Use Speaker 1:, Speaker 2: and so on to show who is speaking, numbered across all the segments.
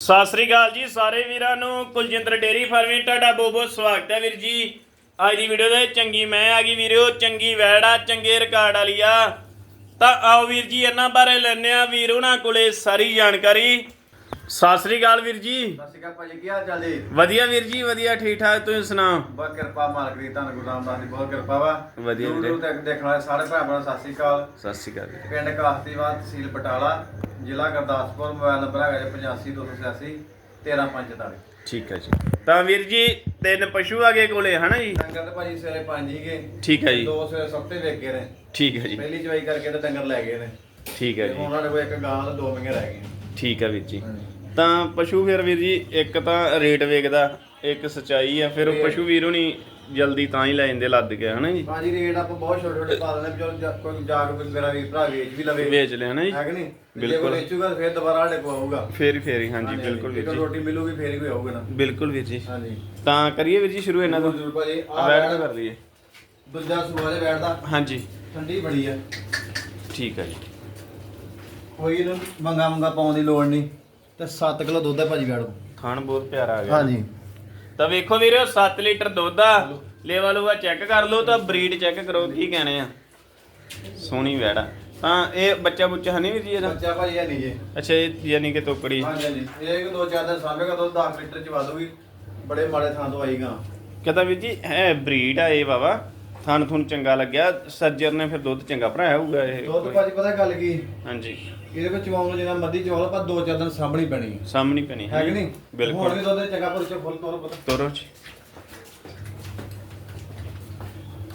Speaker 1: ਸਤਿ ਸ੍ਰੀ ਅਕਾਲ ਜੀ ਸਾਰੇ ਵੀਰਾਂ ਨੂੰ। ਕੁਲਜਿੰਦਰ ਡੇਰੀ ਫਾਰਮਿੰਗ ਤੁਹਾਡਾ ਬਹੁਤ ਬਹੁਤ ਸਵਾਗਤ ਹੈ ਵੀਰ ਜੀ। ਅੱਜ ਦੀ ਵੀਡੀਓ ਦੇ ਚੰਗੀ ਮੈਂ ਆ ਗਈ ਵੀਰੋ ਚੰਗੀ ਵੈੜ ਚੰਗੇ ਰਿਕਾਰਡ ਵਾਲੀ ਆ। ਤਾਂ ਆਓ ਵੀਰ ਜੀ ਇਹਨਾਂ ਬਾਰੇ ਲੈਣੇ ਆ ਵੀਰ ਉਹਨਾਂ ਕੋਲੇ ਸਾਰੀ ਜਾਣਕਾਰੀ। ਸਤਿ ਸ੍ਰੀ ਅਕਾਲ ਵੀਰ ਜੀ।
Speaker 2: ਸਤਿ ਸ਼੍ਰੀ ਅਕਾਲ ਭਾਜੀ ਕੀ ਹਾਲ ਚਾਲ ਜੀ?
Speaker 1: ਵਧੀਆ ਵੀਰ ਜੀ ਵਧੀਆ ਠੀਕ ਠਾਕ ਤੁਸੀਂ ਸੁਣਾਓ?
Speaker 2: ਬਹੁਤ ਕਿਰਪਾ ਮਾਲਕ ਦੀ ਤੁਹਾਨੂੰ ਗੁਰੂ ਰਾਮਦਾਸ ਦੀ ਬਹੁਤ ਕਿਰਪਾ ਵਾ।
Speaker 1: ਵਧੀਆ
Speaker 2: ਦੂਰ
Speaker 1: ਵੀਰੇ।
Speaker 2: ਦੂਰ ਤੱਕ ਦੇਖਣ ਵਾਲੇ ਸਾਰੇ ਭਰਾਵਾਂ ਨੂੰ ਸਤਿ ਸ਼੍ਰੀ ਅਕਾਲ।
Speaker 1: ਸਤਿ ਸ੍ਰੀ ਅਕਾਲ ਵੀਰੇ।
Speaker 2: ਪਿੰਡ ਕਾਸਤੀਵਾਲ ਤਹਿਸੀਲ ਬਟਾਲਾ। ਜ਼ਿਲ੍ਹਾ ਗੁਰਦਾਸਪੁਰ ਮੋਬਾਈਲ ਨੰਬਰ ਹੈਗਾ ਜੀ 8528 13544
Speaker 1: ਠੀਕ ਹੈ ਜੀ। ਤਾਂ ਵੀਰ ਜੀ ਤਿੰਨ ਪਸ਼ੂ ਆਗੇ ਕੋਲੇ ਹਨਾ ਜੀ?
Speaker 2: ਡੰਗਰ ਤੇ ਭਾਜੀ ਸਵੇਰੇ ਪੰਜ ਹੀਗੇ
Speaker 1: ਠੀਕ ਹੈ ਜੀ।
Speaker 2: ਦੋ ਸਵੇਰੇ ਸੱਤੇ ਵੇਖ ਗਏ ਨੇ।
Speaker 1: ਠੀਕ ਹੈ ਜੀ।
Speaker 2: ਪਹਿਲੀ ਚਵਾਈ ਕਰਕੇ ਤੇ ਡੰਗਰ ਲੈ ਗਏ ਨੇ।
Speaker 1: ਠੀਕ ਹੈ ਜੀ।
Speaker 2: ਹੁਣ ਸਾਡੇ ਕੋਲ ਇੱਕ ਗਾਂ ਤੇ ਦੋ ਮਹੀਨੇ ਰਹਿ ਗਏ
Speaker 1: ਠੀਕ ਹੈ ਵੀਰ ਜੀ। ਤਾਂ ਪਸ਼ੂ ਫਿਰ ਵੀਰ ਜੀ ਇੱਕ ਤਾਂ ਰੇਟ ਵੇਖਦਾ ਇੱਕ ਸਚਾਈ ਆ। ਫਿਰ ਪਸ਼ੂ ਵੀਰ ਹੁਣੀ ਜਲਦੀ ਤਾਂ ਹੀ ਲੈ ਜਾਂਦੇ ਲੱਦ ਕੇ ਹਨਾ ਜੀ?
Speaker 2: ਭਾਜੀ ਰੇਟ ਆਪਾਂ ਬਹੁਤ ਛੋਟੇ ਛੋਟੇ ਪਾ ਵੀ ਚਲੋ ਕੋਈ ਜਾ ਕੇ ਕੋਈ ਮੇਰਾ ਵੀਰ ਭਰਾ ਵੇਚ ਵੀ ਲਵੇ।
Speaker 1: ਵੇਚ ਲਿਆ ਨਾ ਜੀ?
Speaker 2: ਹੈ ਕਿ ਨਹੀਂ?
Speaker 1: ਬਿਲਕੁਲ।
Speaker 2: ਵੇਚੂਗਾ ਫਿਰ ਦੁਬਾਰਾ ਸਾਡੇ ਕੋਲ ਆਊਗਾ।
Speaker 1: ਫੇਰ ਹੀ ਫੇਰ ਹੀ ਹਾਂਜੀ ਬਿਲਕੁਲ ਵੀਰ ਜੀ।
Speaker 2: ਰੋਟੀ ਮਿਲੂਗੀ ਫੇਰ ਹੀ ਕੋਈ ਆਊਗਾ ਨਾ।
Speaker 1: ਬਿਲਕੁਲ ਵੀਰ ਜੀ।
Speaker 2: ਹਾਂਜੀ।
Speaker 1: ਤਾਂ ਕਰੀਏ ਵੀਰ ਜੀ ਸ਼ੁਰੂ ਇਹਨਾਂ ਤੋਂ?
Speaker 2: ਜ਼ਰੂਰ ਭਾਜੀ
Speaker 1: ਆ ਬੈਠ ਕੇ ਕਰ ਲਈਏ।
Speaker 2: ਦੂਜਾ ਸੂਆ ਬੈਠਦਾ
Speaker 1: ਹਾਂਜੀ।
Speaker 2: ਠੰਡੀ ਬੜੀ ਆ।
Speaker 1: ਠੀਕ ਹੈ ਜੀ।
Speaker 2: ਕੋਈ ਇਹਨੂੰ ਮੰਗਾ ਮੰਗਾ ਪਾਉਣ ਦੀ ਲੋੜ ਨਹੀਂ। ਤੇ 7 ਕਿਲੋ ਦੁੱਧ ਹੈ ਭਾਜੀ ਬੈਠ
Speaker 1: ਖਾਣ ਬਹੁਤ ਪਿਆਰਾ ਆ ਗਿਆ।
Speaker 2: ਹਾਂਜੀ।
Speaker 1: ਤਾਂ ਵੇਖੋ ਵੀਰੇ 7 ਲੀਟਰ ਦੁੱਧ ਆ। ਲੈਵਲ ਉਹ ਚੈੱਕ ਕਰ ਲਓ ਤਾਂ ਬਰੀਡ ਚੈੱਕ ਕਰੋ ਕੀ ਕਹਿਣੇ ਆ। ਸੋਹਣੀ ਵੈੜਾ ਤਾਂ ਇਹ ਬੱਚਾ ਬੁੱਚਾ ਹਨੀ ਵੀਰ ਜੀ ਇਹਦਾ?
Speaker 2: ਬੱਚਾ ਭਾਜੀ ਹੈ ਨਹੀਂ ਜੀ।
Speaker 1: ਅੱਛਾ ਇਹ ਯਾਨੀ ਕਿ ਤੋਕੜੀ।
Speaker 2: ਹਾਂਜੀ ਹਾਂਜੀ ਇਹ ਕਿ ਦੋ ਚਾਰ ਦਿਨ ਸਾਂਭੇਗਾ ਦੁੱਧ 10 ਲੀਟਰ ਚ ਵਾਧੂਗੀ ਬੜੇ ਮਾੜੇ ਥਾਂ ਤੋਂ ਆਈਗਾ
Speaker 1: ਕਹਤਾ ਵੀਰ ਜੀ ਹੈ ਬਰੀਡ ਆ ਇਹ ਬਾਬਾ ਥਣ ਥੁਣ ਚੰਗਾ ਲੱਗਿਆ ਸੱਜਰ ਨੇ ਫਿਰ ਦੁੱਧ ਚੰਗਾ ਭਰਾਇਆ ਹੋਊਗਾ ਇਹ
Speaker 2: ਦੁੱਧ ਭਾਜੀ ਪਤਾ ਗੱਲ ਕੀ?
Speaker 1: ਹਾਂਜੀ।
Speaker 2: ਇਹਦੇ ਵਿੱਚ ਚਵਾਉਣ ਨੂੰ ਜਿੰਨਾ ਮਰਦੀ ਚਵਾ ਲਓ ਪਰ ਦੋ ਚਾਰ ਦਿਨ ਸਾਂਭਣੀ ਪੈਣੀ ਹੈ।
Speaker 1: ਸਾਹਮਣੀ ਪੈਣੀ
Speaker 2: ਹੈ ਕਿ ਨਹੀਂ?
Speaker 1: ਬਿਲਕੁਲ।
Speaker 2: ਵੀ ਦੁੱਧ ਚੰਗਾ ਪਰ ਚ ਫੁੱਲ ਤੋਰ ਪਤਾ।
Speaker 1: ਤੋਰੋ ਜੀ।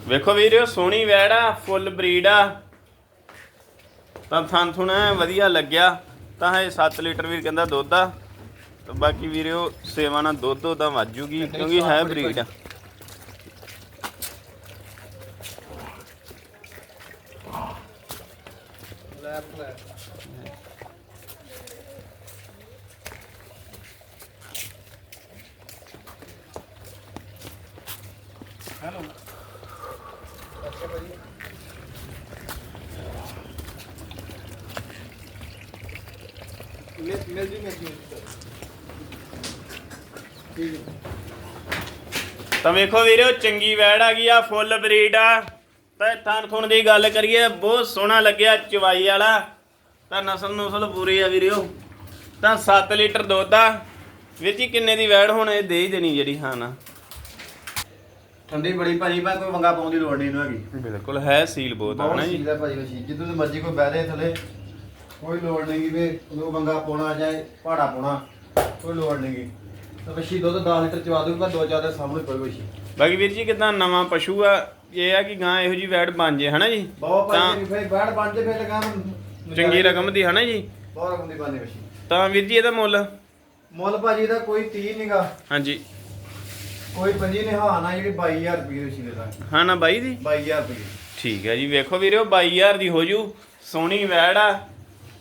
Speaker 1: ਵੇਖੋ ਵੀਰਿਓ ਸੋਹਣੀ ਵੈੜ ਆ ਫੁੱਲ ਬਰੀਡ ਆ। ਤਾਂ ਥਣ ਥੁਣ ਵਧੀਆ ਲੱਗਿਆ ਤਾਂ ਇਹ 7 ਲੀਟਰ ਵੀਰ ਕਹਿੰਦਾ ਦੁੱਧ ਆ। ਤੇ ਬਾਕੀ ਵੀਰਿਓ ਸੇਵਾ ਨਾਲ ਦੁੱਧ ਉਹਦਾ ਵਾਜੂਗੀ ਕਿਉਂਕਿ ਹੈ ਬਰੀਡ। ਆ
Speaker 2: ਹੈਲੋ ਮਿਲ ਮਿਲ ਜੀ ਮਿਲ ਜੀ ਠੀਕ ਹੈ
Speaker 1: ਤਾਂ ਵੇਖੋ ਵੀਰਿਓ ਚੰਗੀ ਵੈੜ ਆ ਗਈ ਆ ਫੁੱਲ ਬਰੀਡ ਆ। ਤਾਂ ਥਣ ਥੁਣ ਦੀ ਗੱਲ ਕਰੀਏ ਬਹੁਤ ਸੋਹਣਾ ਲੱਗਿਆ ਚਵਾਈ ਵਾਲਾ। ਤਾਂ ਨਸਲ ਨੁਸਲ ਪੂਰੀ ਆ ਵੀਰਿਓ ਤਾਂ 7 ਲੀਟਰ ਦੁੱਧ ਆ। ਵੀਰ ਜੀ ਕਿੰਨੇ ਦੀ ਵੈੜ ਹੁਣ ਇਹ ਦੇ ਹੀ ਦੇਣੀ ਜਿਹੜੀ ਹਾਂ ਨਾ
Speaker 2: ਠੰਡੀ ਬੜੀ ਭਾਜੀ ਮੈਂ ਕੋਈ ਵੰਗਾ ਪਾਉਣ ਦੀ ਲੋੜ ਨਹੀਂ ਇਹਨੂੰ ਹੈਗੀ।
Speaker 1: ਬਿਲਕੁਲ ਹੈ ਸੀਲ ਬਹੁਤ ਆ
Speaker 2: ਬਹੁਤ
Speaker 1: ਨਾ ਜੀ।
Speaker 2: ਭਾਜੀ ਜਿੱਦੋਂ ਮਰਜ਼ੀ ਕੋਈ ਬਹਿ ਥੱਲੇ। ਕੋਈ ਲੋੜ ਨਹੀਂ ਵੀ ਉਹ ਵੰਗਾ ਪਾਉਣਾ ਜਾਏ ਪਹਾੜਾ ਪਾਉਣਾ ਕੋਈ ਲੋੜ ਨਹੀਂ ਗੀ। ਤਾਂ ਮਸ਼ੀਨ ਦੁੱਧ 10 ਲੀਟਰ ਚਵਾ ਦੂਗਾ ਦੋ ਚਾਰ ਦੇ ਸਾਹਮਣੇ ਕੋਈ ਮਸ਼ੀਨ
Speaker 1: ਬਾਕੀ ਵੀਰ ਜੀ ਕਿਦਾਂ ਨਵਾਂ ਪਸ਼ੂ ਆ ਇਹ ਆ ਕਿ ਗਾਂ ਇਹੋ ਜੀ ਵੈੜ ਬਣ ਜੇ ਹਨਾ ਜੀ?
Speaker 2: ਬਹੁਤ ਭਾਜੀ ਫਿਰ ਬੈਠ ਬਣ ਜੇ ਫਿਰ ਤਾਂ ਕੰਮ
Speaker 1: ਚੰਗੀ ਰਕਮ ਦੀ ਹਨਾ ਜੀ?
Speaker 2: ਬਹੁਤ ਰਕਮ ਦੀ ਬਣਦੀ ਮਸ਼ੀਨ
Speaker 1: ਤਾਂ ਵੀਰ ਜੀ ਇਹਦਾ ਮੁੱਲ?
Speaker 2: ਮੁੱਲ ਭਾਜੀ ਦਾ ਕੋਈ 30 ਨਹੀਂਗਾ
Speaker 1: ਹਾਂਜੀ।
Speaker 2: ਕੋਈ ਪੰਜੀ ਨੇ ਹਾਂ ਨਾ ਜਿਹੜੀ 22000 ਰੁਪਏ ਮਸ਼ੀਨ ਦਾ
Speaker 1: ਹਾਂ ਨਾ ਬਾਈ ਦੀ?
Speaker 2: 22000 ਰੁਪਏ
Speaker 1: ਠੀਕ ਹੈ ਜੀ ਵੇਖੋ ਵੀਰਿਓ 22000 ਦੀ ਹੋ ਜੂ ਸੋਹਣੀ ਵੈੜ ਆ।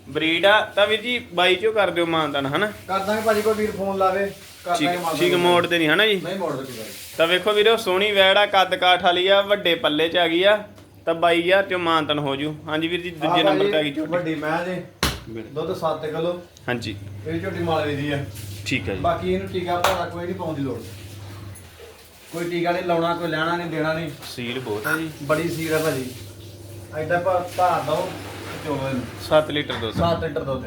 Speaker 1: ਬਰੀਡ ਆ ਤਾਂ ਵੀਰ ਜੀ 22 ਚੋਂ ਕਰ ਦਿਓ ਮਾਨਤਨ ਹਨਾ?
Speaker 2: ਕਰ ਦਾਂਗੇ ਭਾਜੀ ਕੋਈ ਵੀਰ ਫੋਨ ਲਾਵੇ ਕਰ
Speaker 1: ਠੀਕ
Speaker 2: ਦਾਂਗੇ।
Speaker 1: ਮੋੜ ਤੇ ਨਹੀਂ ਹਨਾ ਜੀ?
Speaker 2: ਨਹੀਂ ਮੋੜ ਭਾਜੀ
Speaker 1: ਤਾਂ ਵੇਖੋ ਵੀਰੋ ਸੋਹਣੀ ਵੈੜ ਆ ਕੱਦ ਕਾਠ ਵਾਲੀ ਆ ਵੱਡੇ ਪੱਲੇ ਚ ਆ ਗਈ ਆ ਤਾਂ 22000 ਚੋਂ ਮਾਨਤਨ ਹੋ ਜੂ। ਹਾਂਜੀ ਵੀਰ ਜੀ ਦੂਜੇ ਨੰਬਰ ਤੇ ਆ ਗਈ ਝੋਟੀ
Speaker 2: ਵੱਡੀ ਮੈਂ ਜੇ ਦੁੱਧ 7 ਕਿਲੋ।
Speaker 1: ਹਾਂਜੀ।
Speaker 2: ਇਹ ਝੋਟੀ ਮਾਲੇ ਦੀ ਆ।
Speaker 1: ਠੀਕ ਹੈ ਜੀ।
Speaker 2: ਬਾਕੀ ਇਹਨੂੰ ਟੀਕਾ ਭਾੜਾ ਕੋਈ ਨਹੀਂ ਪਾਉਣ ਦੀ ਲੋੜ। ਕੋਈ ਟੀਕਾ ਨਹੀਂ ਲਾਉਣਾ ਕੋਈ ਲੈਣਾ ਨਹੀਂ ਦੇਣਾ ਨਹੀਂ।
Speaker 1: ਸੀਲ ਬਹੁਤ ਆ ਜੀ।
Speaker 2: ਬੜੀ ਸੀਰ ਹੈ ਭਾਜੀ। ਐਡਾ ਭਾ ਧਾਰ ਦੋ।
Speaker 1: 7 ਲੀਟਰ ਦੁੱਧ।
Speaker 2: 7 ਲੀਟਰ ਦੁੱਧ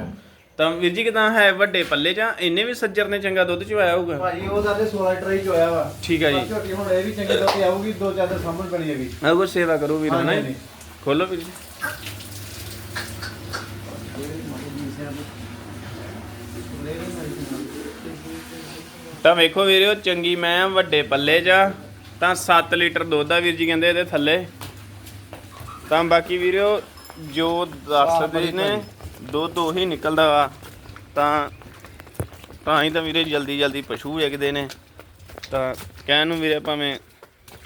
Speaker 1: ਤਾਂ ਵੀਰ ਜੀ ਕਿਦਾਂ ਹੈ ਵੱਡੇ ਪੱਲੇ ਚ ਆ? ਇੰਨੇ ਵੀ ਸੱਜਰ ਨੇ ਚੰਗਾ ਦੁੱਧ ਚਵਾਇਆ ਹੋਊਗਾ?
Speaker 2: ਭਾਜੀ ਉਹ ਸਾਡੇ 16 ਲੀਟਰ ਹੀ ਚੋਇਆ ਵਾ।
Speaker 1: ਠੀਕ ਆ ਜੀ।
Speaker 2: ਪਰ ਝੋਟੀ ਹੁਣ ਇਹ ਵੀ ਚੰਗੀ ਦੁੱਧ ਆਊਗੀ ਦੋ ਚਾਰ ਦਿਨ ਸਾਹਮਣੇ ਪੈਣੀ ਹੈ ਵੀ
Speaker 1: ਆ ਕੋ ਸੇਵਾ ਕਰੋ ਵੀਰ
Speaker 2: ਹਾਂਜੀ,
Speaker 1: ਜੀ ਖੋਲੋ ਵੀਰ ਜੀ। ਤਾਂ ਵੇਖੋ ਵੀਰਿਓ ਚੰਗੀ ਮੈਂ ਵੱਡੇ ਪੱਲੇ ਜਾ। ਤਾਂ 7 ਲੀਟਰ ਦੁੱਧ ਆ ਵੀਰ ਜੀ ਕਹਿੰਦੇ ਇਹਦੇ ਥੱਲੇ। ਤਾਂ ਬਾਕੀ ਵੀਰਿਓ ਜੋ ਦੱਸਦੇ ਨੇ ਦੁੱਧ ਉਹੀ ਨਿਕਲਦਾ ਵਾ ਤਾਂ ਤਾਂ ਹੀ ਤਾਂ ਵੀਰੇ ਜਲਦੀ ਜਲਦੀ ਪਸ਼ੂ ਵੇਚਦੇ ਨੇ। ਤਾਂ ਕਹਿਣ ਨੂੰ ਵੀਰੇ ਭਾਵੇਂ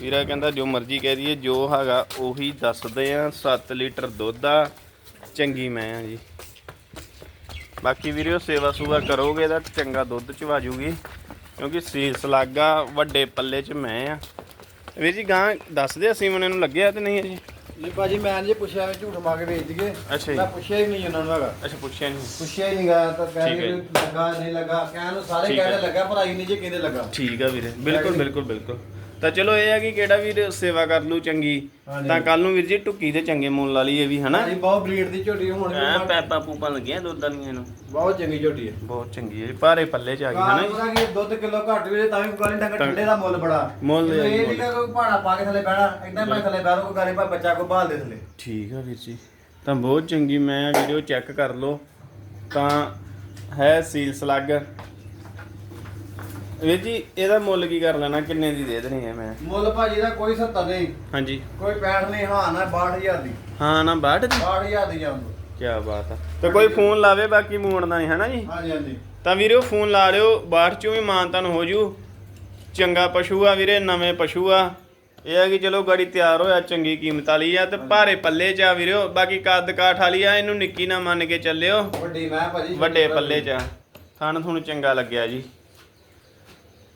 Speaker 1: ਵੀਰਾ ਕਹਿੰਦਾ ਜੋ ਮਰਜ਼ੀ ਕਹਿ ਦਈਏ ਜੋ ਹੈਗਾ ਉਹੀ ਦੱਸਦੇ ਆ 7 ਲੀਟਰ ਦੁੱਧ ਆ ਚੰਗੀ ਮੈਂ ਆ ਜੀ। ਬਾਕੀ ਵੀਰਿਓ ਸੇਵਾ ਸੂਵਾ ਕਰੋਗੇ ਤਾਂ ਚੰਗਾ ਦੁੱਧ ਚਵਾ ਜੂਗੀ ਕਿਉਂਕਿ ਸੀਸ ਲੱਗਾ ਵੱਡੇ ਪੱਲੇ 'ਚ ਮੈਂ ਆ। ਵੀਰ ਜੀ ਗਾਂ ਦੱਸਦੇ ਅਸੀਂ ਮਨੇ ਨੂੰ ਲੱਗਿਆ ਤੇ ਨਹੀਂ ਅਜੇ?
Speaker 2: ਨਹੀਂ ਭਾਜੀ ਮੈਂ ਜੇ ਪੁੱਛਿਆ ਵੀ ਝੂਠ ਮਾਰ ਕੇ ਵੇਚ ਦਈਏ।
Speaker 1: ਅੱਛਾ ਜੀ।
Speaker 2: ਮੈਂ ਪੁੱਛਿਆ ਹੀ ਨਹੀਂ ਉਹਨਾਂ ਨੂੰ ਹੈਗਾ।
Speaker 1: ਅੱਛਾ ਪੁੱਛਿਆ ਨਹੀਂ।
Speaker 2: ਪੁੱਛਿਆ ਹੀ ਨਹੀਂਗਾ ਤਾਂ
Speaker 1: ਠੀਕ ਹੈ
Speaker 2: ਲੱਗਾ ਨਹੀਂ ਲੱਗਾ। ਕਹਿਣ ਨੂੰ ਸਾਰੇ
Speaker 1: ਠੀਕ ਹੈ।
Speaker 2: ਕਹਿੰਦੇ ਲੱਗਾ ਪਰ ਆਈ ਨਹੀਂ ਜੇ ਕਹਿੰਦੇ ਲੱਗਾ।
Speaker 1: ਠੀਕ ਆ ਵੀਰੇ। ਬਿਲਕੁਲ ਬਿਲਕੁਲ ਬਿਲਕੁਲ। ਤਾਂ ਚਲੋ ਇਹ ਆ ਕਿ ਕਿਹੜਾ ਵੀਰ ਸੇਵਾ ਕਰ ਲੂ ਚੰਗੀ। ਤਾਂ ਕੱਲ ਨੂੰ ਵੀਰ ਜੀ ਟੁੱਕੀ ਤੇ ਚੰਗੇ ਮੁੱਲ ਵਾਲੀ ਇਹ ਵੀ ਹਨਾ?
Speaker 2: ਬਹੁਤ ਬਰੀਡ ਦੀ ਝੋਟੀ ਹੁਣ ਵੀ
Speaker 1: ਐ ਪੈਪਾ ਪੂਪਾ ਲੱਗੀਆਂ ਦੁੱਧਾਂ ਦੀਆਂ ਇਹਨੂੰ।
Speaker 2: ਬਹੁਤ ਚੰਗੀ ਝੋਟੀ ਹੈ
Speaker 1: ਬਹੁਤ ਚੰਗੀ ਹੈ ਭਾਰੇ ਪੱਲੇ ਚ ਆ ਗਈ ਹਨਾ
Speaker 2: ਪਤਾ ਕੀ ਦੁੱਧ ਕਿਲੋ ਘੱਟ ਵੀ ਤਾਂ ਵੀ ਕੋਈ
Speaker 1: ਤਾਂ-
Speaker 2: ਠੰਡੇ ਦਾ ਮੁੱਲ ਬੜਾ।
Speaker 1: ਮੁੱਲ ਹੈ
Speaker 2: ਇਹ। ਨਹੀਂ ਕੋਈ ਪਹਾੜਾ ਪਾ ਕੇ ਥੱਲੇ ਬਹਿਣਾ ਇਦਾਂ ਮੈਂ ਥੱਲੇ ਬਹਿਰੋ ਕੋ ਕਰੇ ਪਰ ਬੱਚਾ ਕੋ ਬਾਲ ਦੇ ਥੱਲੇ।
Speaker 1: ਠੀਕ ਆ ਵੀਰ ਜੀ ਤਾਂ ਬਹੁਤ ਚੰਗੀ ਮੈਂ ਵੀਡੀਓ ਚੈੱਕ ਕਰ ਲਓ। ਤਾਂ ਹੈ ਸੀਲ ਸਲੱਗ ਵੀਰ ਜੀ ਇਹਦਾ ਮੁੱਲ ਕੀ ਕਰ ਲੈਣਾ? ਕਿੰਨੇ ਦੀ ਦੇ ਦੇਣੀ ਹੈ ਮੈਂ?
Speaker 2: ਮੁੱਲ ਭਾਜੀ ਦਾ ਕੋਈ 70 ਨਹੀਂ।
Speaker 1: ਹਾਂਜੀ।
Speaker 2: ਕੋਈ 65 ਨਹੀਂ ਹਾਂ ਨਾ 62000 ਦੀ।
Speaker 1: ਹਾਂ ਨਾ ਬਾਟ ਦੀ?
Speaker 2: 62000 ਦੀ ਜਾਂਦੋ
Speaker 1: ਕੀ ਬਾਤ ਆ। ਤੇ ਕੋਈ ਫੋਨ ਲਾਵੇ ਬਾਕੀ ਮੋੜਨਾ ਨਹੀਂ ਹਨਾ ਜੀ?
Speaker 2: ਹਾਂਜੀ ਹਾਂਜੀ।
Speaker 1: ਤਾਂ ਵੀਰੇ ਫੋਨ ਲਾ ਲਿਓ। ਬਾਹਰ ਚੋਂ ਵੀ ਮਾਨ ਤੁਹਾਨੂੰ ਹੋ ਜੂ। ਚੰਗਾ ਪਸ਼ੂ ਆ ਵੀਰੇ ਨਵੇਂ ਪਸ਼ੂ ਆ। ਇਹ ਆ ਕਿ ਚਲੋ ਗਾੜੀ ਤਿਆਰ ਹੋਇਆ ਚੰਗੀ ਕੀਮਤ ਵਾਲੀ ਆ ਤੇ ਭਾਰੇ ਪੱਲੇ ਚ ਆ ਵੀਰੇ। ਬਾਕੀ ਕੱਦ ਕਾਠ ਵਾਲੀ ਆ ਇਹਨੂੰ ਨਿੱਕੀ ਨਾ ਮੰਨ ਕੇ ਚੱਲਿਓ।
Speaker 2: ਵੱਡੀ ਮੈਂ ਭਾਜੀ
Speaker 1: ਵੱਡੇ ਪੱਲੇ ਚ ਆ। ਥਣ ਤੁਹਾਨੂੰ ਚੰਗਾ ਲੱਗਿਆ ਜੀ।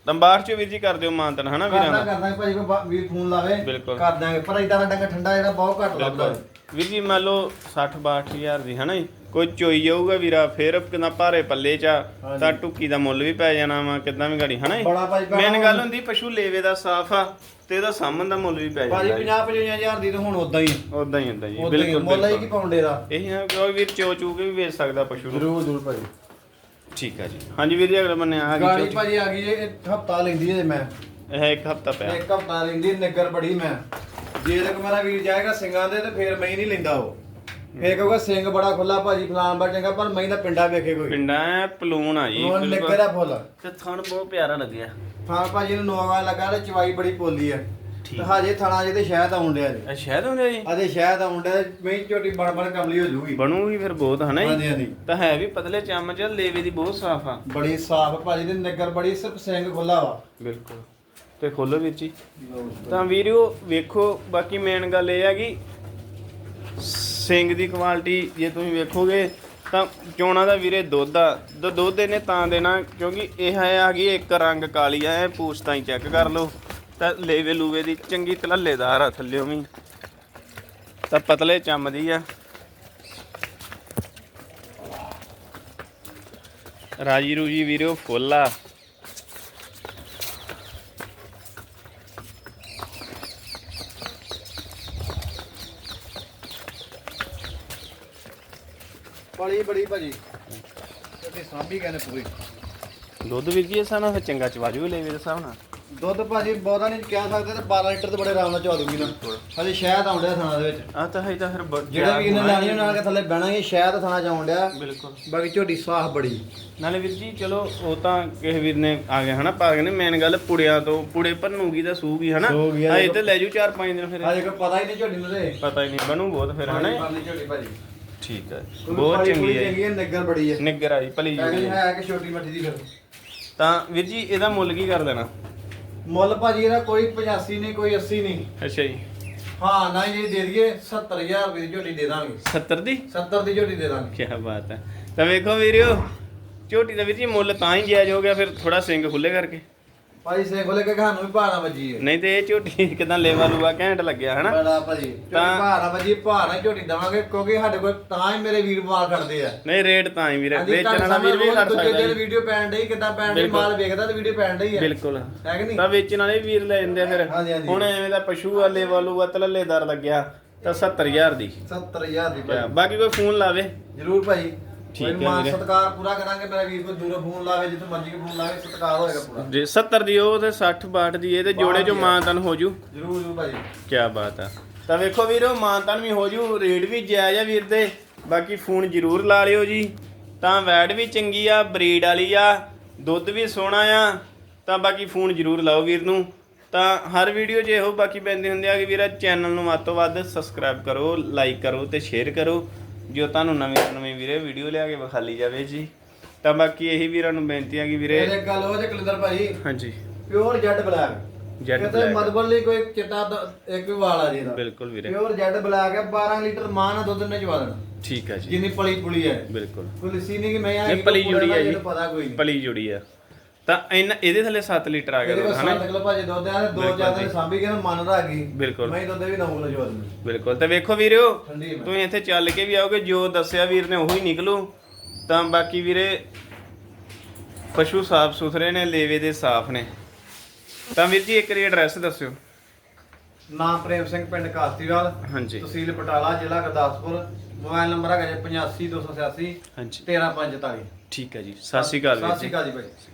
Speaker 1: ਤਾਂ ਬਾਹਰ ਚ ਵੀਰ ਜੀ ਕਰ ਦਿਓ ਮਾਨਤਨ ਹਨਾ ਵੀਰਾਂ
Speaker 2: ਕਰਦਾ
Speaker 1: ਦਾ?
Speaker 2: ਕਰਦਾ ਭਾਜੀ ਕੋ ਵੀਰ ਫੋਨ ਲਾਵੇ
Speaker 1: ਬਿਲਕੁਲ।
Speaker 2: ਕਰ ਦਾਂਗੇ ਪਰ ਇਦਾਂ ਦਾ ਡੰਗਰ ਠੰਡਾ ਜਿਹੜਾ ਬਹੁਤ ਘੱਟ ਲੱਗਦਾ।
Speaker 1: ਬਿਲਕੁਲ। ਵੀਰ ਜੀ ਮੰਨ ਲਓ 60 62000 ਦੀ ਹਨਾ ਜੀ? ਕੋਈ ਚੋਈ ਜਾਊਗਾ ਵੀਰਾ ਫਿਰ ਕਿੰਨਾ ਭਾਰੇ ਪੱਲੇ ਚ ਆ
Speaker 2: ਹਾਂਜੀ।
Speaker 1: ਤਾਂ ਟੁੱਕੀ ਦਾ ਮੁੱਲ ਵੀ ਪੈ ਜਾਣਾ ਵਾ ਕਿੱਦਾਂ ਵੀ ਗਾੜੀ ਹਨਾ ਜੀ?
Speaker 2: ਬੜਾ
Speaker 1: ਮੇਨ ਗੱਲ ਹੁੰਦੀ ਪਸ਼ੂ ਲੇਵੇ ਦਾ ਸਾਫ਼ ਆ ਤੇ ਇਹਦਾ ਸਾਹਮਣ ਦਾ ਮੁੱਲ ਵੀ ਪੈ
Speaker 2: ਭਾਜੀ
Speaker 1: ਜਾਂਦਾ
Speaker 2: 50 55000 ਦੀ ਤਾਂ ਹੁਣ ਉਦਾਂ ਹੀ
Speaker 1: ਉਦਾਂ ਹੀ ਹੁੰਦਾ ਜੀ
Speaker 2: ਉਦਾਂ ਹੀ
Speaker 1: ਬਿਲਕੁਲ
Speaker 2: ਮੁੱਲ ਹੀ ਕੀ
Speaker 1: ਬਿਲਕੁਲ।
Speaker 2: ਪਾਉਂਦੇ ਦਾ।
Speaker 1: ਇਹ ਹੈ ਕਿ ਉਹ ਵੀਰ ਚੋ ਚੂ ਕੇ ਵੀ ਵੇਚ ਸਕਦਾ ਪਸ਼ੂ ਨੂੰ।
Speaker 2: ਜ਼ਰੂਰ ਜ਼ਰੂਰ ਭਾਜੀ
Speaker 1: ਠੀਕ ਆ ਜੀ। ਹਾਂਜੀ ਵੀਰ ਜੀ ਅਗਲੇ ਬੰਨੇ ਆ ਗਈ
Speaker 2: ਗਾੜੀ ਭਾਜੀ ਆ ਗਈ ਇਹ ਹਫਤਾ ਲੈਂਦੀ ਹੈ ਮੈਂ।
Speaker 1: ਇਹ ਇੱਕ ਹਫਤਾ ਪਿਆ।
Speaker 2: ਇੱਕ ਹਫਤਾ ਲੈਂਦੀ ਨਿੱਗਰ ਬੜੀ ਮੈਂ। ਜੇ ਤੱਕ ਮੇਰਾ ਵੀਰ ਜਾਏਗਾ ਸਿੰਘਾਂ ਦੇ ਤੇ ਫੇਰ ਮੈਂ ਹੀ ਨਹੀਂ ਲੈਂਦਾ ਉਹ। ਫੇਰ ਕਹੂਗਾ ਸਿੰਘ ਬੜਾ ਖੁੱਲਾ ਭਾਜੀ ਫਲਾਣ ਬਾ ਚੰਗਾ ਪਰ ਮੈਂ ਦਾ ਪਿੰਡਾ ਵੇਖੇ ਕੋਈ।
Speaker 1: ਪਿੰਡਾਂ ਪਲੂਣ ਆ ਜੀ।
Speaker 2: ਨਿੱਗਰ ਆ ਫੁੱਲ।
Speaker 1: ਤੇ ਥਣ ਬਹੁਤ ਪਿਆਰਾ ਲੱਗਿਆ।
Speaker 2: ਥਾਂ ਭਾਜੀ ਨੂੰ ਨੋਗਾ ਲੱਗਾ ਤੇ ਚਵਾਈ ਬੜੀ ਪੋਲੀ ਆ
Speaker 1: ਠੀਕ।
Speaker 2: ਤੇ ਹਜੇ ਥਣਾ ਜਿਹਦੇ ਸ਼ਹਿਦ ਆਉਣ ਡਿਆ ਜੀ।
Speaker 1: ਇਹ ਸ਼ਾਇਦ ਹੁੰਦੇ ਜੀ?
Speaker 2: ਅਜੇ ਸ਼ਹਿਦ ਆਉਣ ਡਿਆ ਮੈਂ ਝੋਟੀ ਬਣ ਬਣ ਕਮਲੀ ਹੋ ਜੂਗੀ।
Speaker 1: ਬਣੂਗੀ ਫਿਰ ਬਹੁਤ ਹਨਾ
Speaker 2: ਹਾਂਜੀ
Speaker 1: ਜੀ
Speaker 2: ਹਾਂਜੀ।
Speaker 1: ਤਾਂ ਹੈ ਵੀ ਪਤਲੇ ਚਮਚ ਲੇਵੇ ਦੀ ਬਹੁਤ ਸਾਫ਼ ਆ।
Speaker 2: ਬੜੀ ਸਾਫ਼ ਭਾਜੀ ਦੇ ਨਿੱਗਰ ਬੜੀ ਸਿਰਫ ਸਿੰਘ ਖੁੱਲਾ ਵਾ।
Speaker 1: ਬਿਲਕੁਲ। ਤੇ ਖੋਲੋ ਵਿੱਚ ਹੀ ਤਾਂ ਵੀਡੀਓ ਵੇਖੋ ਬਾਕੀ ਮੇਨ ਗੱਲ ਇਹ ਹੈ ਕਿ ਸਿੰਘ ਦੀ ਕੁਆਲਿਟੀ ਜੇ ਤੁਸੀਂ ਵੇਖੋਗੇ ਤਾਂ ਚੋਣਾ ਦਾ ਵੀਰੇ ਦੁੱਧ ਆ। ਦ- ਦੁੱਧ ਇਹਨੇ ਤਾਂ ਦੇਣਾ ਕਿਉਂਕਿ ਇਹ ਹੈ ਆ ਗਈ ਇੱਕ ਰੰਗ ਕਾਲੀ ਆ ਇਹ ਪੂਛ ਤਾਂ ਹੀ ਚੈੱਕ ਕਰ ਲਓ। ਤਾਂ ਲੇਵੇ ਲੂਵੇ ਦੀ ਚੰਗੀ ਤਲੱਲੇਦਾਰ ਆ ਥੱਲਿਓ ਵੀ। ਤਾਂ ਪਤਲੇ ਚੰਮਦੀ ਆ। ਰਾਜੀ ਰੂਜੀ ਵੀਰੋ ਫੁੱਲ ਆ।
Speaker 2: ਬੜੀ ਬੜੀ ਭਾਜੀ। ਤੇ ਸਾਂਭੀ ਕਹਿੰਦੇ ਪੂਰੀ।
Speaker 1: ਦੁੱਧ ਵੀ ਜੀ ਸਾਨਾ ਚੰਗਾ ਚਵਾਜੂ ਲੇਵੇ ਦੇ ਹਿਸਾਬ ਨਾਲ।
Speaker 2: ਦੁੱਧ ਭਾਜੀ ਬਹੁਤਾ ਨਹੀਂ ਕਹਿ ਸਕਦੇ ਤੇ 12 ਲੀਟਰ ਤੇ ਬੜੇ ਆਰਾਮ ਨਾਲ ਚਵਾ ਦੂੰਗੀ ਨਾ ਹਜੇ ਸ਼ਹਿਦ ਆਉਣ ਡਿਆ ਥਾਣਾ ਦੇ ਵਿੱਚ।
Speaker 1: ਆ ਤਾਂ ਹੈ ਤਾਂ ਫਿਰ ਬ-
Speaker 2: ਜਿਹੜਾ ਵੀ ਇਹਨੇ ਲੈਣੀ ਉਹਨਾਂ ਨਾਲ ਥੱਲੇ ਬਹਿਣਾ ਹੀ ਸ਼ਹਿਦ ਥਾਣਾ ਚ ਆਉਣ ਡਿਆ।
Speaker 1: ਬਿਲਕੁਲ।
Speaker 2: ਬਾਕੀ ਝੋਟੀ ਸਾਹ ਬੜੀ।
Speaker 1: ਨਾਲੇ ਵੀਰ ਜੀ ਚਲੋ ਉਹ ਤਾਂ ਕਿਸੇ ਵੀਰ ਨੇ ਆ ਗਿਆ ਹਨਾ ਪਾ ਗਏ ਨੇ ਮੇਨ ਗੱਲ ਪੁੜਿਆਂ ਤੋਂ ਪੁੜੇ ਭੰਨੂਗੀ ਤਾਂ ਸੂਗੀ ਹਨਾ।
Speaker 2: ਸੂਗੀ,
Speaker 1: ਇਹ ਤੇ ਲੈ ਜੂ 4-5 ਦਿਨ ਫਿਰ।
Speaker 2: ਹਜੇ ਕੋਈ ਪਤਾ ਹੀ ਨਹੀਂ ਝੋਟੀ ਨੂੰ ਤੇ।
Speaker 1: ਪਤਾ ਹੀ ਨਹੀਂ ਬਣੂ ਬਹੁਤ ਫਿਰ ਹਨਾ।
Speaker 2: ਝੋਟੀ ਭਾਜੀ।
Speaker 1: ਠੀਕ ਹੈ
Speaker 2: ਬਹੁਤ
Speaker 1: ਚੰਗੀ ਹੈ
Speaker 2: ਚੰਗੀ ਹੈ ਨਿੱਗਰ ਬੜੀ ਹੈ
Speaker 1: ਨਿੱਗਰ ਆਈ ਭਲੀ ਜੁੜੀ
Speaker 2: ਹੈ ਕਿ ਛੋਟੀ ਮੱਠੀ ਦੀ ਫਿਰ।
Speaker 1: ਤਾਂ ਵੀਰ ਜੀ ਇਹਦਾ ਮੁੱਲ ਕੀ ਕਰ ਦੇਣਾ
Speaker 2: ਮੁੱਲ ਭਾਜੀ ਇਹਦਾ ਕੋਈ 85 ਨਹੀਂ ਕੋਈ 80 ਨਹੀਂ।
Speaker 1: ਅੱਛਾ ਜੀ।
Speaker 2: ਹਾਂ ਨਾ ਜੀ ਦੇ ਦਈਏ 70000 ਰੁਪਏ ਦੀ ਝੋਟੀ ਦੇ ਦਾਂਗੇ।
Speaker 1: 70 ਦੀ?
Speaker 2: 70 ਦੀ ਝੋਟੀ ਦੇ ਦਾਂਗੇ।
Speaker 1: ਕੀ ਬਾਤ ਹੈ। ਤਾਂ ਵੇਖੋ ਵੀਰਿਓ ਝੋਟੀ ਦਾ ਵੀਰ ਜੀ ਮੁੱਲ ਤਾਂ ਹੀ ਜਾਇਜ਼ ਹੋ ਗਿਆ ਫਿਰ ਥੋੜਾ ਸਿੰਘ ਖੁੱਲੇ ਕਰਕੇ।
Speaker 2: ਭਾਜੀ ਸੇ ਕੋਲੇ ਕਿ ਸਾਨੂੰ ਵੀ ਭਾਰਾ ਵੱਜੀ ਹੈ
Speaker 1: ਨਹੀਂ ਤੇ ਇਹ ਝੋਟੀ ਕਿਦਾਂ ਲੇਵਾ ਲੂਆ ਘੈਂਟ ਲੱਗਿਆ ਹਨਾ?
Speaker 2: ਬੜਾ ਭਾਜੀ ਝੋਟੀ
Speaker 1: ਤਾਂ-
Speaker 2: ਭਾਰਾ ਵੱਜੀ ਭਾਰਾ ਝੋਟੀ ਦਵਾਂਗੇ ਕਿਉਂਕਿ ਸਾਡੇ ਕੋਲ ਤਾਂ ਹੀ ਮੇਰੇ ਵੀਰ ਮਾਲ ਖੜਦੇ ਆ।
Speaker 1: ਨਹੀਂ ਰੇਟ ਤਾਂ ਹੀ ਵੀਰੇ
Speaker 2: ਹਾਂਜੀ,
Speaker 1: ਵੇਚਣ ਵਾਲਾ
Speaker 2: ਤੁਹਾਨੂੰ
Speaker 1: ਵੀਰ ਵੀ
Speaker 2: ਦੂਜੇ
Speaker 1: ਸਕਦਾ
Speaker 2: ਦਿਨ
Speaker 1: ਜੀ।
Speaker 2: ਵੀਡੀਓ ਪੈਣ ਡਈ ਕਿਦਾਂ ਪੈਣ ਡਈ। ਮਾਲ ਵੇਖਦਾ ਤੇ ਵੀਡੀਓ ਪੈਣ ਡਈ ਆ।
Speaker 1: ਬਿਲਕੁਲ।
Speaker 2: ਹੈ ਕਿ ਨਹੀਂ?
Speaker 1: ਤਾਂ ਵੇਚਣ ਵਾਲੇ ਵੀ ਵੀਰ ਲੈ ਜਾਂਦੇ ਆ ਫਿਰ।
Speaker 2: ਹਾਂਜੀ।
Speaker 1: ਹੁਣ ਐਵੇਂ ਦਾ ਪਸ਼ੂ ਵਾਲੇ ਵਾਲੂ ਆ ਤਲੱਲੇਦਾਰ ਲੱਗਿਆ ਤਾਂ 70000 ਦੀ।
Speaker 2: 70000 ਦੀ ਭਾਜੀ
Speaker 1: ਬਾਕੀ ਕੋਈ ਫੋਨ ਲਾਵੇ।
Speaker 2: ਜ਼ਰੂਰ ਭਾਜੀ
Speaker 1: ਠੀਕ ਹੈ ਵੀਰੇ।
Speaker 2: ਸਤਿਕਾਰ ਪੂਰਾ ਕਰਾਂਗੇ ਮੇਰਾ ਵੀਰ ਕੋਈ ਦੂਰੋਂ ਫੋਨ ਲਾਵੇ ਜਿੱਥੇ ਮਰਜ਼ੀ ਕੋ ਫੋਨ ਲਾਵੇ ਸਤਿਕਾਰ ਹੋਏਗਾ ਪੂਰਾ।
Speaker 1: ਜੇ 70 ਦੀ ਉਹ ਤੇ 60 62 ਦੀ ਇਹ ਤੇ ਜੋੜੇ ਚੋਂ। ਮਾਨਤਨ ਹੋ ਜੂ।
Speaker 2: ਜ਼ਰੂਰ ਜ਼ਰੂਰ ਭਾਜੀ।
Speaker 1: ਕੀ ਬਾਤ ਆ। ਤਾਂ ਵੇਖੋ ਵੀਰੋ ਮਾਨਤਨ ਵੀ ਹੋ ਜੂ ਰੇਟ ਵੀ ਜਾਇਜ਼ ਆ ਵੀਰ ਦੇ। ਬਾਕੀ ਫੋਨ ਜ਼ਰੂਰ ਲਾ ਲਿਓ ਜੀ। ਤਾਂ ਵੈਡ ਵੀ ਚੰਗੀ ਆ ਬਰੀਡ ਵਾਲੀ ਆ ਦੁੱਧ ਵੀ ਸੋਹਣਾ ਆ। ਤਾਂ ਬਾਕੀ ਫੋਨ ਜ਼ਰੂਰ ਲਾਓ ਵੀਰ ਨੂੰ। ਤਾਂ ਹਰ ਵੀਡੀਓ 'ਚ ਇਹੋ ਬਾਕੀ ਪੈਂਦੇ ਹੁੰਦੇ ਆ ਕਿ ਵੀਰਾ ਚੈਨਲ ਨੂੰ ਵੱਧ ਤੋਂ ਵੱਧ ਸਬਸਕ੍ਰਾਈਬ ਕਰੋ ਲਾਈਕ ਕਰੋ ਤੇ ਸ਼ੇਅਰ ਕਰੋ। ਜੋ ਤੁਹਾਨੂੰ ਨਵੇਂ ਨਵੇਂ ਵੀਰੇ ਵੀਡੀਓ ਲਿਆ ਕੇ ਵਿਖਾਲੀ ਜਾਵੇ ਜੀ। ਤਾਂ ਬਾਕੀ ਇਹੀ ਵੀਰਾਂ ਨੂੰ ਬੇਨਤੀ ਆ ਕਿ ਵੀਰੇ
Speaker 2: ਇਹ ਗੱਲ ਹੋ ਜੇ ਕਲਿੰਦਰ ਭਾਜੀ
Speaker 1: ਹਾਂਜੀ
Speaker 2: ਪਿਓਰ ਜੈਡ ਬਲੈਕ
Speaker 1: ਜੈਡ
Speaker 2: ਕਿਤੇ
Speaker 1: ਬਲੈਕ
Speaker 2: ਮਤਲਬ ਲਈ ਕੋਈ ਚਿੱਟਾ ਦ- ਇੱਕ ਵੀ ਵਾਲ ਆ ਜੀ ਇਹਦਾ
Speaker 1: ਬਿਲਕੁਲ ਵੀਰੇ।
Speaker 2: ਪਿਓਰ ਜੈਡ ਬਲੈਕ ਹੈ 12 ਲੀਟਰ ਮਾਂ ਨਾਲ ਦੁੱਧ ਨੇ ਚਵਾ ਦੇਣਾ।
Speaker 1: ਠੀਕ ਆ ਜੀ।
Speaker 2: ਜਿੰਨੀ ਪਲੀ ਪੁਲੀ ਹੈ।
Speaker 1: ਬਿਲਕੁਲ।
Speaker 2: ਕੋਈ ਲੱਸੀ ਨਹੀਂ ਕਿ ਮੈਂ ਆ
Speaker 1: ਨਹੀਂ, ਪਲੀ ਜੁੜੀ ਹੈ ਜੀ।
Speaker 2: ਪਤਾ ਕੋਈ ਨਹੀਂ।
Speaker 1: ਪਲੀ ਜੁੜੀ ਆ ਤਾਂ ਇਹਨਾਂ ਇਹਦੇ ਥੱਲੇ 7 ਲੀਟਰ ਆ ਗਿਆ
Speaker 2: ਇਹਦੇ
Speaker 1: ਦੁੱਧ ਹਨਾ?
Speaker 2: 7 ਕਿਲੋ ਭਾਜੀ ਦੁੱਧ ਆ ਤੇ ਦੋ
Speaker 1: ਬਿਲਕੁਲ
Speaker 2: ਚਾਰ
Speaker 1: ਜੀ।
Speaker 2: ਦਿਨ ਸਾਂਭੀ ਕੇ ਨਾ ਮਨ ਰਾ ਗਈ।
Speaker 1: ਬਿਲਕੁਲ।
Speaker 2: ਮੈਂ ਦੁੱਧ ਵੀ 9 ਕਿਲੋ ਜਵਾ
Speaker 1: ਬਿਲਕੁਲ। ਤੇ ਵੇਖੋ
Speaker 2: ਠੰਡੀ ਮੈਂ।
Speaker 1: ਤੁਸੀਂ ਇੱਥੇ ਚੱਲ ਕੇ ਵੀ ਆਓਗੇ ਜੋ ਦੱਸਿਆ ਵੀਰ ਨੇ ਉਹੀ ਨਿਕਲੂ। ਤਾਂ ਬਾਕੀ ਵੀਰੇ ਪਸ਼ੂ ਸਾਫ਼ ਸੁਥਰੇ ਨੇ ਲੇਵੇ ਦੇ ਸਾਫ਼ ਨੇ। ਤਾਂ ਵੀਰ ਜੀ ਇੱਕ ਵਾਰੀ ਐਡਰੈਸ ਦੱਸਿਓ।
Speaker 2: ਨਾਮ ਪ੍ਰੇਮ ਸਿੰਘ ਪਿੰਡ ਕਾਸਤੀਵਾਲ।
Speaker 1: ਹਾਂਜੀ।
Speaker 2: ਤਹਿਸੀਲ ਬਟਾਲਾ ਜ਼ਿਲ੍ਹਾ ਗੁਰਦਾਸਪੁਰ। ਮੋਬਾਈਲ ਨੰਬਰ ਹੈਗਾ ਜੀ 85286
Speaker 1: ਹਾਂਜੀ।
Speaker 2: 13544
Speaker 1: ਠੀਕ ਹੈ ਜੀ। ਸਤਿ ਸ਼੍ਰੀ ਅਕਾਲ ਵੀਰ
Speaker 2: ਸਤਿ
Speaker 1: ਜੀ।
Speaker 2: ਸ਼੍ਰੀ ਅਕਾਲ ਜੀ ਭਾਈ।